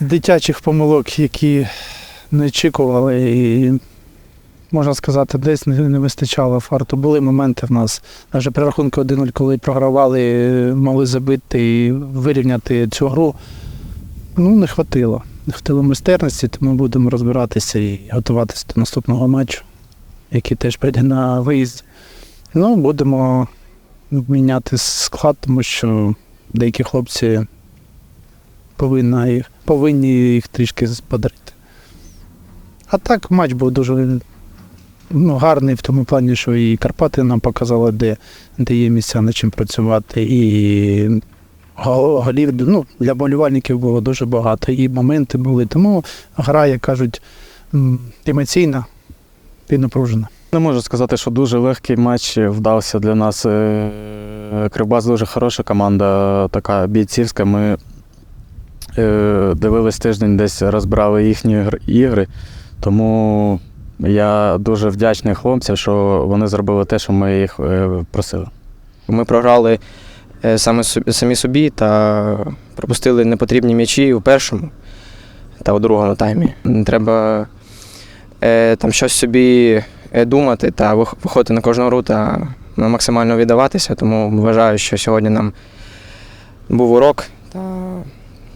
дитячих помилок, які не очікували, і можна сказати, десь не, вистачало фарту. Були моменти в нас, навіть при рахунку 1-0, коли програвали, могли забити і вирівняти цю гру. Ну, не хватило. Не хватило майстерності, тому будемо розбиратися і готуватися до наступного матчу, який теж прийде на виїзд. Ну, будемо міняти склад, тому що деякі хлопці повинні їх, повинні їх трішки подарити. А так матч був дуже ну, гарний в тому плані, що і Карпати нам показали, де, де є місця над чим працювати, і голів ну, для болівальників було дуже багато, і моменти були. Тому гра, як кажуть, емоційна і напружена. Не можу сказати, що дуже легкий матч вдався для нас. Е, Кривбас дуже хороша команда, така бійцівська. Ми дивились тиждень, десь розбирали їхні ігри. Тому я дуже вдячний хлопцям, що вони зробили те, що ми їх е, просили. Ми програли е, саме самі собі та пропустили непотрібні м'ячі у першому та у другому таймі. Треба е, там щось собі е, думати та виходити на кожну гру та максимально віддаватися. Тому вважаю, що сьогодні нам був урок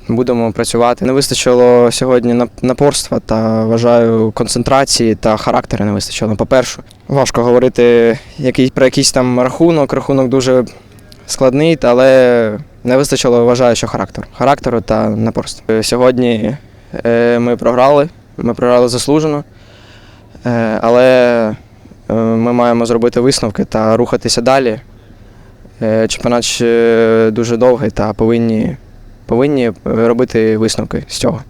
будемо працювати. Не вистачило сьогодні нап- напорства та вважаю концентрації та характеру не вистачило. По-перше, важко говорити який, про якийсь там рахунок. Рахунок дуже складний, та- але не вистачило, вважаю, що характеру. Характеру та напорства. Е, Сьогодні е, ми програли, ми програли заслужено, е, але ми маємо зробити висновки та рухатися далі. Чемпіонат ще дуже довгий та повинні, повинні робити висновки з цього.